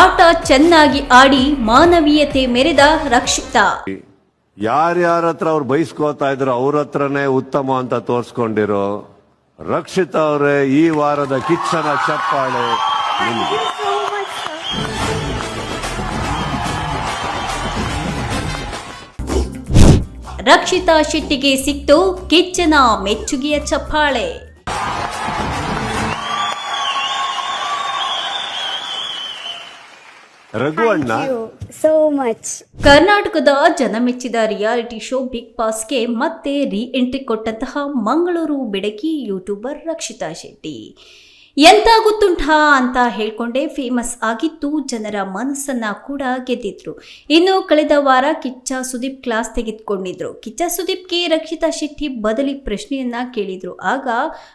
ಆಟ ಚೆನ್ನಾಗಿ ಆಡಿ ಮಾನವೀಯತೆ ಮೆರೆದ ರಕ್ಷಿತಾ. ಯಾರ್ಯಾರ ಹತ್ರ ಅವ್ರು ಬಯಸ್ಕೋತಾ ಇದ್ರು ಅವ್ರ ಹತ್ರನೇ ಉತ್ತಮ ಅಂತ ತೋರಿಸ್ಕೊಂಡಿರೋ ರಕ್ಷಿತ ಅವರೇ ಈ ವಾರದ ಕಿಚ್ಚನ ಚಪ್ಪಾಳೆ ನಿಮಗೆ. ರಕ್ಷಿತಾ ಶೆಟ್ಟಿಗೆ ಸಿಕ್ತು ಕಿಚ್ಚನ ಮೆಚ್ಚುಗೆಯ ಚಪ್ಪಾಳೆ. ರಘುವಣ್ಣ ಸೋ ಮಚ್. ಕರ್ನಾಟಕದ ಜನಮೆಚ್ಚಿದ ರಿಯಾಲಿಟಿ ಶೋ ಬಿಗ್ ಬಾಸ್ಗೆ ಮತ್ತೆ ರೀ ಎಂಟ್ರಿ ಕೊಟ್ಟಂತಹ ಮಂಗಳೂರು ಬೆಡಕಿ ಯೂಟ್ಯೂಬರ್ ರಕ್ಷಿತಾ ಶೆಟ್ಟಿ ಎಂತ ಗೊತ್ತುಂಟಾ ಅಂತ ಹೇಳ್ಕೊಂಡೇ. ಫೇಮಸ್ ಆಗಿತ್ತು ಜನರ ಮನಸ್ಸನ್ನ ಕೂಡ ಗೆದ್ದಿದ್ರು. ಇನ್ನು ಕಳೆದ ವಾರ ಕಿಚ್ಚ ಸುದೀಪ್ ಕ್ಲಾಸ್ ತೆಗೆದುಕೊಂಡಿದ್ರು. ಕಿಚ್ಚ ಸುದೀಪ್ಗೆ ರಕ್ಷಿತಾ ಶೆಟ್ಟಿ ಬದಲಿ ಪ್ರಶ್ನೆಯನ್ನ ಕೇಳಿದ್ರು. ಆಗ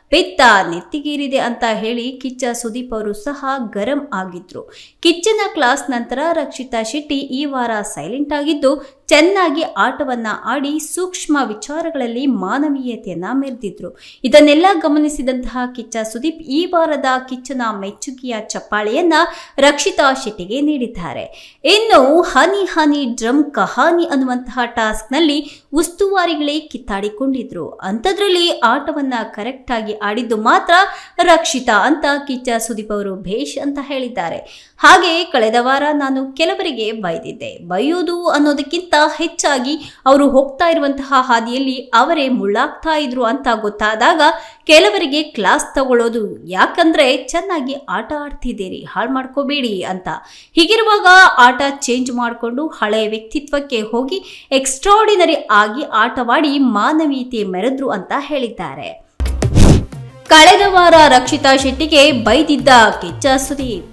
ಪೆತ್ತ ನೆತ್ತಿಗೇರಿದೆ ಅಂತ ಹೇಳಿ ಕಿಚ್ಚ ಸುದೀಪ್ ಅವರು ಸಹ ಗರಂ ಆಗಿದ್ರು. ಕಿಚ್ಚನ ಕ್ಲಾಸ್ ನಂತರ ರಕ್ಷಿತಾ ಶೆಟ್ಟಿ ಈ ವಾರ ಸೈಲೆಂಟ್ ಆಗಿದ್ದು ಚೆನ್ನಾಗಿ ಆಟವನ್ನ ಆಡಿ ಸೂಕ್ಷ್ಮ ವಿಚಾರಗಳಲ್ಲಿ ಮಾನವೀಯತೆಯನ್ನ ಮೆರೆದಿದ್ರು. ಇದನ್ನೆಲ್ಲ ಗಮನಿಸಿದಂತಹ ಕಿಚ್ಚ ಸುದೀಪ್ ಈ ವಾರದ ಕಿಚ್ಚನ ಮೆಚ್ಚುಗೆಯ ಚಪ್ಪಾಳೆಯನ್ನ ರಕ್ಷಿತಾ ಶೆಟ್ಟಿಗೆ ನೀಡಿದ್ದಾರೆ. ಇನ್ನು ಹನಿ ಹನಿ ಡ್ರಮ್ ಕಹಾನಿ ಅನ್ನುವಂತಹ ಟಾಸ್ಕ್ನಲ್ಲಿ ಉಸ್ತುವಾರಿಗಳೇ ಕಿತ್ತಾಡಿಕೊಂಡಿದ್ರು. ಅಂಥದ್ರಲ್ಲಿ ಆಟವನ್ನ ಕರೆಕ್ಟ್ ಆಗಿ ಆಡಿದ್ದು ಮಾತ್ರ ರಕ್ಷಿತಾ ಅಂತ ಕಿಚ್ಚ ಸುದೀಪ್ ಅವರು ಭೇಷ್ ಅಂತ ಹೇಳಿದ್ದಾರೆ. ಹಾಗೆ ಕಳೆದ ವಾರ ನಾನು ಕೆಲವರಿಗೆ ಬೈದಿದ್ದೆ. ಬೈಯೋದು ಅನ್ನೋದಕ್ಕಿಂತ ಹೆಚ್ಚಾಗಿ ಅವರು ಹೋಗ್ತಾ ಇರುವಂತಹ ಹಾದಿಯಲ್ಲಿ ಅವರೇ ಮುಳ್ಳಾಗ್ತಾ ಇದ್ರು ಅಂತ ಗೊತ್ತಾದಾಗ ಕೆಲವರಿಗೆ ಕ್ಲಾಸ್ ತಗೊಳ್ಳೋದು ಯಾಕಂದ್ರೆ ಚೆನ್ನಾಗಿ ಆಟ ಆಡ್ತಿದ್ದೀರಿ, ಹಾಳು ಮಾಡ್ಕೋಬೇಡಿ ಅಂತ. ಹೀಗಿರುವಾಗ ಆಟ ಚೇಂಜ್ ಮಾಡಿಕೊಂಡು ಹಳೆಯ ವ್ಯಕ್ತಿತ್ವಕ್ಕೆ ಹೋಗಿ ಎಕ್ಸ್ಟ್ರಾಡಿನರಿ ಆಗಿ ಆಟವಾಡಿ ಮಾನವೀಯತೆ ಮೆರೆದ್ರು ಅಂತ ಹೇಳಿದ್ದಾರೆ. ಕಳೆದ ವಾರ ರಕ್ಷಿತಾ ಶೆಟ್ಟಿಗೆ ಬೈದಿದ್ದ ಕೆಚ್ಚ ಸುದೀಪ್.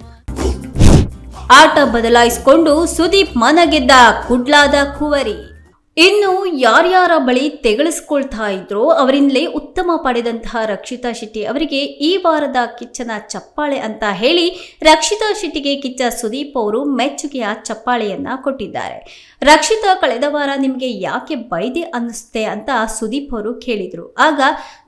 ಆಟ ಬದಲಾಯಿಸಿಕೊಂಡು ಸುದೀಪ್ ಮನಗೆದ್ದ ಕುಡ್ಲಾದ ಕುವರಿ. ಇನ್ನು ಯಾರ್ಯಾರ ಬಳಿ ತೆಗಳಿಸ್ಕೊಳ್ತಾ ಇದ್ರೋ ಅವರಿಂದಲೇ ಉತ್ತಮ ಪಡೆದಂತಹ ರಕ್ಷಿತಾ ಶೆಟ್ಟಿ ಅವರಿಗೆ ಈ ವಾರದ ಕಿಚ್ಚನ ಚಪ್ಪಾಳೆ ಅಂತ ಹೇಳಿ ರಕ್ಷಿತಾ ಶೆಟ್ಟಿಗೆ ಕಿಚ್ಚ ಸುದೀಪ್ ಅವರು ಮೆಚ್ಚುಗೆಯ ಚಪ್ಪಾಳೆಯನ್ನ ಕೊಟ್ಟಿದ್ದಾರೆ. ರಕ್ಷಿತಾ ಕಳೆದ ವಾರ ನಿಮಗೆ ಯಾಕೆ ಬೈದೆ ಅನ್ನಿಸುತ್ತೆ ಅಂತ ಸುದೀಪ್ ಅವರು ಕೇಳಿದ್ರು. ಆಗ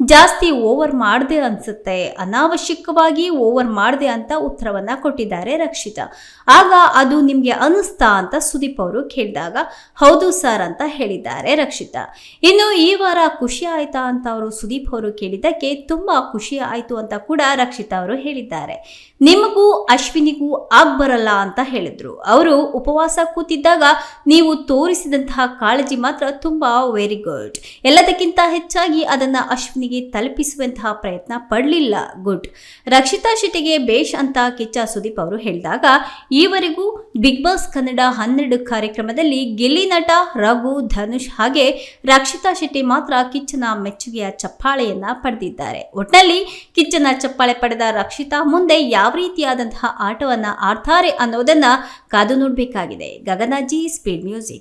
ಜಾಸ್ತಿ ಓವರ್ ಮಾಡದೆ ಅನ್ಸುತ್ತೆ, ಅನಾವಶ್ಯಕವಾಗಿ ಓವರ್ ಮಾಡದೆ ಅಂತ ಉತ್ತರವನ್ನ ಕೊಟ್ಟಿದ್ದಾರೆ ರಕ್ಷಿತಾ. ಆಗ ಅದು ನಿಮಗೆ ಅನಿಸ್ತಾ ಅಂತ ಸುದೀಪ್ ಅವರು ಕೇಳಿದಾಗ, ಹೌದು ಸರ್ ಅಂತ ಹೇಳಿದ್ದಾರೆ ರಕ್ಷಿತಾ. ಇನ್ನು ಈ ವಾರ ಖುಷಿ ಆಯ್ತಾ ಅಂತ ಅವರು ಸುದೀಪ್ ಅವರು ಕೇಳಿದ್ದಕ್ಕೆ ತುಂಬಾ ಖುಷಿ ಆಯ್ತು ಅಂತ ಕೂಡ ರಕ್ಷಿತಾ ಅವರು ಹೇಳಿದ್ದಾರೆ. ನಿಮಗೂ, ಅಶ್ವಿನಿಗೂ ಆಗ್ಬರಲ್ಲ ಅಂತ ಹೇಳಿದ್ರು. ಅವರು ಉಪವಾಸ ಕೂತಿದ್ದಾಗ ನೀವು ತೋರಿಸಿದಂತಹ ಕಾಳಜಿ ಮಾತ್ರ ತುಂಬಾ ವೆರಿ ಗುಡ್ ಎಲ್ಲದಕ್ಕಿಂತ ಹೆಚ್ಚಾಗಿ ಅದನ್ನ ಅಶ್ವಿನಿಗೆ ತಲುಪಿಸುವಂತಹ ಪ್ರಯತ್ನ ಪಡಲಿಲ್ಲ. ಗುಡ್ ರಕ್ಷಿತಾ ಶೆಟ್ಟಿಗೆ ಬೇಷ್ ಅಂತ ಕಿಚ್ಚ ಸುದೀಪ್ ಅವರು ಹೇಳಿದಾಗ, ಈವರೆಗೂ ಬಿಗ್ ಬಾಸ್ ಕನ್ನಡ ಹನ್ನೆರಡು ಕಾರ್ಯಕ್ರಮದಲ್ಲಿ ಗೆಲ್ಲಿ ನಟ ರಘು ಧನುಷ್ ಹಾಗೆ ರಕ್ಷಿತಾ ಶೆಟ್ಟಿ ಮಾತ್ರ ಕಿಚ್ಚನ ಮೆಚ್ಚುಗೆಯ ಚಪ್ಪಾಳೆಯನ್ನ ಪಡೆದಿದ್ದಾರೆ. ಒಟ್ನಲ್ಲಿ ಕಿಚ್ಚನ ಚಪ್ಪಾಳೆ ಪಡೆದ ರಕ್ಷಿತಾ ಮುಂದೆ ಯಾವ ರೀತಿಯಾದಂತಹ ಆಟವನ್ನ ಆಡ್ತಾರೆ ಅನ್ನೋದನ್ನ ಕಾದು ನೋಡಬೇಕಾಗಿದೆ. ಗಗನಾಜಿ ಸ್ಪೀಡ್ ಮ್ಯೂಸಿಕ್